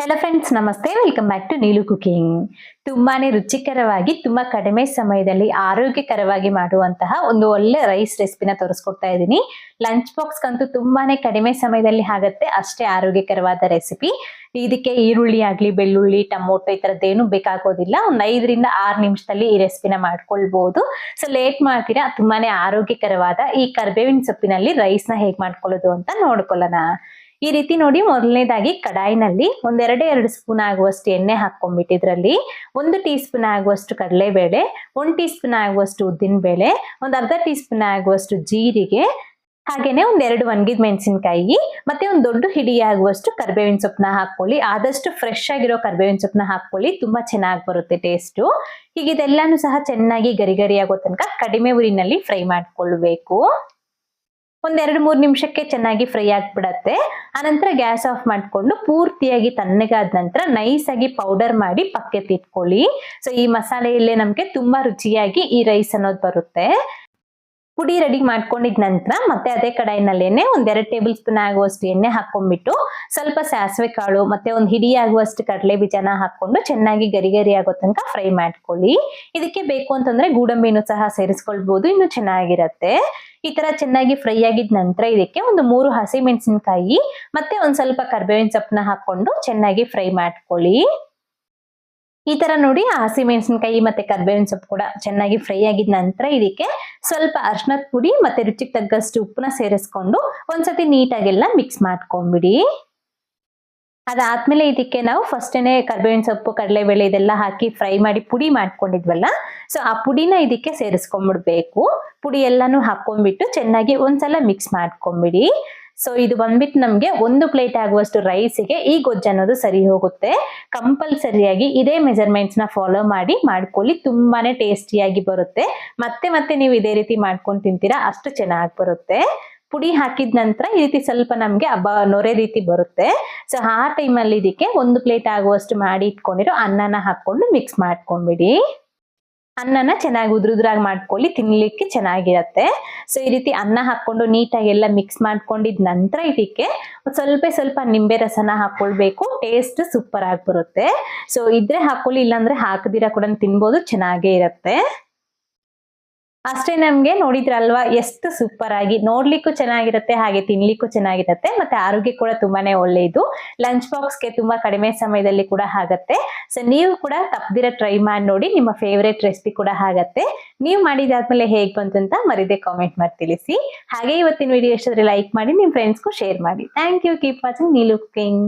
Hello friends ನಮಸ್ತೆ. Welcome back to Neelu cooking ತುಂಬಾನೇ ರುಚಿಕರವಾಗಿ, ತುಂಬಾ ಕಡಿಮೆ ಸಮಯದಲ್ಲಿ ಆರೋಗ್ಯಕರವಾಗಿ ಮಾಡುವಂತಹ ಒಂದು ಒಳ್ಳೆ ರೈಸ್ ರೆಸಿಪಿನ ತೋರಿಸ್ಕೊಡ್ತಾ ಇದ್ದೀನಿ. ಲಂಚ್ ಬಾಕ್ಸ್ ಅಂತೂ ತುಂಬಾನೇ ಕಡಿಮೆ ಸಮಯದಲ್ಲಿ ಆಗತ್ತೆ. ಅಷ್ಟೇ ಆರೋಗ್ಯಕರವಾದ ರೆಸಿಪಿ ಇದಕ್ಕೆ ಈರುಳ್ಳಿ ಆಗ್ಲಿ, ಬೆಳ್ಳುಳ್ಳಿ, ಟಮೋಟೊ ಈ ಏನು ಬೇಕಾಗೋದಿಲ್ಲ. ಒಂದ್ ಐದರಿಂದ ಆರು ನಿಮಿಷದಲ್ಲಿ ಈ ರೆಸಿಪಿನ ಮಾಡ್ಕೊಳ್ಬಹುದು ಸೊ ಲೇಟ್ ಮಾಡ್ತೀರಾ? ತುಂಬಾನೇ ಆರೋಗ್ಯಕರವಾದ ಈ ಕರ್ಬೇವಿನ ಸೊಪ್ಪಿನಲ್ಲಿ ರೈಸ್ನ ಹೇಗ್ ಮಾಡ್ಕೊಳ್ಳೋದು ಅಂತ ನೋಡ್ಕೊಳ್ಳೋಣ. ಈ ರೀತಿ ನೋಡಿ ಮೊದಲನೇದಾಗಿ ಕಡಾಯಿನಲ್ಲಿ ಒಂದೆರಡು ಎರಡು ಸ್ಪೂನ್ ಆಗುವಷ್ಟು ಎಣ್ಣೆ ಹಾಕೊಂಡ್ಬಿಟ್ಟಿದ್ರಲ್ಲಿ ಒಂದು ಟೀ ಸ್ಪೂನ್ ಆಗುವಷ್ಟು ಕಡಲೆಬೇಳೆ, ಒಂದು ಟೀ ಸ್ಪೂನ್ ಆಗುವಷ್ಟು ಉದ್ದಿನ ಬೇಳೆ ಒಂದು ಅರ್ಧ ಟೀ ಸ್ಪೂನ್ ಆಗುವಷ್ಟು ಜೀರಿಗೆ, ಹಾಗೇನೆ ಒಂದ್ ಎರಡು ಒಣಗಿದ ಮೆಣಸಿನಕಾಯಿ, ಮತ್ತೆ ಒಂದು ದೊಡ್ಡ ಹಿಡಿ ಆಗುವಷ್ಟು ಕರ್ಬೇವಿನ ಸೊಪ್ಪನ್ನ ಹಾಕೊಳ್ಳಿ ಆದಷ್ಟು ಫ್ರೆಶ್ ಆಗಿರೋ ಕರ್ಬೇವಿನ ಸೊಪ್ಪನ್ನ ಹಾಕೊಳ್ಳಿ ತುಂಬಾ ಚೆನ್ನಾಗಿ ಬರುತ್ತೆ ಟೇಸ್ಟು ಹೀಗೆ ಇದೆಲ್ಲಾನು ಸಹ ಚೆನ್ನಾಗಿ ಗರಿಗರಿಯಾಗೋ ತನಕ ಕಡಿಮೆ ಉರಿನಲ್ಲಿ ಫ್ರೈ ಮಾಡ್ಕೊಳ್ಬೇಕು. ಒಂದೆರಡು ಮೂರು ನಿಮಿಷಕ್ಕೆ ಚೆನ್ನಾಗಿ ಫ್ರೈ ಆಗಿಬಿಡತ್ತೆ. ಆನಂತರ ಗ್ಯಾಸ್ ಆಫ್ ಮಾಡಿಕೊಂಡು ಪೂರ್ತಿಯಾಗಿ ತಣ್ಣಗಾದ ನಂತರ ಆಗಿ ಪೌಡರ್ ಮಾಡಿ ಪಕ್ಕಕ್ಕೆ ಇಟ್ಕೊಳ್ಳಿ. ಸೊ ಈ ಮಸಾಲೆಯಲ್ಲೇ ನಮಗೆ ತುಂಬಾ ರುಚಿಯಾಗಿ ಈ ರೈಸ್ ಅನ್ನೋದು ಬರುತ್ತೆ. ಪುಡಿ ರೆಡಿ ಮಾಡ್ಕೊಂಡಿದ ನಂತರ ಮತ್ತೆ ಅದೇ ಕಡಾಯಿನಲ್ಲೇನೆ ಒಂದೆರಡು ಟೇಬಲ್ ಸ್ಪೂನ್ ಆಗುವಷ್ಟು ಎಣ್ಣೆ ಹಾಕೊಂಡ್ಬಿಟ್ಟು ಸ್ವಲ್ಪ ಸಾಸಿವೆ ಕಾಳು ಮತ್ತೆ ಒಂದು ಹಿಡಿ ಆಗುವಷ್ಟು ಕಡಲೆ ಬೀಜನ ಹಾಕೊಂಡು ಚೆನ್ನಾಗಿ ಗರಿ ಗರಿ ಆಗೋ ತನಕ ಫ್ರೈ ಮಾಡ್ಕೊಳ್ಳಿ. ಇದಕ್ಕೆ ಬೇಕು ಅಂತಂದ್ರೆ ಗೂಡಂಬಿನೂ ಸಹ ಸೇರಿಸ್ಕೊಳ್ಬಹುದು ಇನ್ನು ಚೆನ್ನಾಗಿರತ್ತೆ. ಈ ತರ ಚೆನ್ನಾಗಿ ಫ್ರೈ ಆಗಿದ ನಂತರ ಇದಕ್ಕೆ ಒಂದು ಮೂರು ಹಸಿ ಮೆಣಸಿನಕಾಯಿ ಮತ್ತೆ ಒಂದ್ ಸ್ವಲ್ಪ ಕರ್ಬೇವಿನ ಸೊಪ್ಪನ್ನ ಹಾಕೊಂಡು ಚೆನ್ನಾಗಿ ಫ್ರೈ ಮಾಡ್ಕೊಳ್ಳಿ. ಈ ತರ ನೋಡಿ ಆ ಹಸಿ ಮೆಣಸಿನಕಾಯಿ ಮತ್ತೆ ಕರ್ಬೇವಿನ ಸೊಪ್ಪು ಕೂಡ ಚೆನ್ನಾಗಿ ಫ್ರೈ ಆಗಿದ ನಂತರ ಇದಕ್ಕೆ ಸ್ವಲ್ಪ ಅರ್ಶನದ ಪುಡಿ ಮತ್ತೆ ರುಚಿಗೆ ತಗ್ಗಷ್ಟು ಉಪ್ಪನ್ನ ಸೇರಿಸ್ಕೊಂಡು ಒಂದ್ಸತಿ ನೀಟಾಗೆಲ್ಲ ಮಿಕ್ಸ್ ಮಾಡ್ಕೊಂಡ್ಬಿಡಿ ಅದಾದ್ಮೇಲೆ ಇದಕ್ಕೆ ನಾವು ಫಸ್ಟೇನೆ ಕರ್ಬೇವಿನ ಸೊಪ್ಪು, ಕಡಲೆಬೇಳೆ ಇದೆಲ್ಲ ಹಾಕಿ ಫ್ರೈ ಮಾಡಿ ಪುಡಿ ಮಾಡ್ಕೊಂಡಿದ್ವಲ್ಲ ಸೊ ಆ ಪುಡಿನ ಇದಕ್ಕೆ ಸೇರಿಸ್ಕೊಂಡ್ಬಿಡ್ಬೇಕು ಪುಡಿ ಎಲ್ಲಾನು ಹಾಕೊಂಡ್ಬಿಟ್ಟು ಚೆನ್ನಾಗಿ ಒಂದ್ಸಲ ಮಿಕ್ಸ್ ಮಾಡ್ಕೊಂಡ್ಬಿಡಿ ಸೊ ಇದು ಬಂದ್ಬಿಟ್ಟು ನಮ್ಗೆ ಒಂದು ಪ್ಲೇಟ್ ಆಗುವಷ್ಟು ರೈಸ್ಗೆ ಈ ಗೊಜ್ಜು ಅನ್ನೋದು ಸರಿ ಹೋಗುತ್ತೆ. ಕಂಪಲ್ಸರಿಯಾಗಿ ಇದೇ ಮೆಜರ್ಮೆಂಟ್ಸ್ನ ಫಾಲೋ ಮಾಡಿ ಮಾಡ್ಕೊಳ್ಳಿ. ತುಂಬಾನೇ ಟೇಸ್ಟಿಯಾಗಿ ಬರುತ್ತೆ. ಮತ್ತೆ ಮತ್ತೆ ನೀವು ಇದೇ ರೀತಿ ಮಾಡ್ಕೊಂಡು ತಿಂತೀರಾ, ಅಷ್ಟು ಚೆನ್ನಾಗಿ ಬರುತ್ತೆ. ಪುಡಿ ಹಾಕಿದ ನಂತರ ಈ ರೀತಿ ಸ್ವಲ್ಪ ನಮ್ಗೆ ಹಬ್ಬ ನೊರೆ ರೀತಿ ಬರುತ್ತೆ. ಸೊ ಆ ಟೈಮಲ್ಲಿ ಇದಕ್ಕೆ ಒಂದು ಪ್ಲೇಟ್ ಆಗುವಷ್ಟು ಮಾಡಿ ಇಟ್ಕೊಂಡಿರೋ ಅನ್ನನ ಹಾಕೊಂಡು ಮಿಕ್ಸ್ ಮಾಡ್ಕೊಂಡ್ಬಿಡಿ. ಅನ್ನನ ಚೆನ್ನಾಗಿ ಉದ್ರುದ್ರಾಗಿ ಮಾಡ್ಕೊಳ್ಳಿ, ತಿನ್ಲಿಕ್ಕೆ ಚೆನ್ನಾಗಿರತ್ತೆ. ಸೊ ಈ ರೀತಿ ಅನ್ನ ಹಾಕೊಂಡು ನೀಟಾಗಿ ಎಲ್ಲ ಮಿಕ್ಸ್ ಮಾಡ್ಕೊಂಡಿದ ನಂತರ ಇದಕ್ಕೆ ಸ್ವಲ್ಪ ಸ್ವಲ್ಪ ನಿಂಬೆ ರಸನ ಹಾಕೊಳ್ಬೇಕು. ಟೇಸ್ಟ್ ಸೂಪರ್ ಆಗಿ ಬರುತ್ತೆ. ಸೊ ಇದ್ರೆ ಹಾಕೊಳ್ಳಿ ಇಲ್ಲಾಂದ್ರೆ ಹಾಕದಿರ ಕೂಡ ತಿನ್ಬೋದು, ಚೆನ್ನಾಗೇ ಇರತ್ತೆ. ಅಷ್ಟೇ ನಮ್ಗೆ ನೋಡಿದ್ರಲ್ವಾ, ಎಷ್ಟು ಸೂಪರ್ ಆಗಿ ನೋಡ್ಲಿಕ್ಕೂ ಚೆನ್ನಾಗಿರುತ್ತೆ, ಹಾಗೆ ತಿನ್ಲಿಕ್ಕೂ ಚೆನ್ನಾಗಿರುತ್ತೆ, ಮತ್ತೆ ಆರೋಗ್ಯ ಕೂಡ ತುಂಬಾನೇ ಒಳ್ಳೆಯದು ಲಂಚ್ ಬಾಕ್ಸ್ಗೆ ತುಂಬಾ ಕಡಿಮೆ ಸಮಯದಲ್ಲಿ ಕೂಡ ಆಗತ್ತೆ. ಸೊ ನೀವು ಕೂಡ ತಪ್ಪದಿರ ಟ್ರೈ ಮಾಡಿ ನೋಡಿ, ನಿಮ್ಮ ಫೇವ್ರೇಟ್ ರೆಸಿಪಿ ಕೂಡ ಆಗತ್ತೆ. ನೀವು ಮಾಡಿದಾದ್ಮೇಲೆ ಹೇಗ್ ಬಂತು ಅಂತ ಮರಿದೆ ಕಾಮೆಂಟ್ ಮಾಡಿ ತಿಳಿಸಿ. ಹಾಗೆ ಇವತ್ತಿನ ವಿಡಿಯೋ ಎಷ್ಟಾದ್ರೆ ಲೈಕ್ ಮಾಡಿ ನಿಮ್ಮ ಫ್ರೆಂಡ್ಸ್ಗೂ ಶೇರ್ ಮಾಡಿ. Thank you keep watching Neelu cooking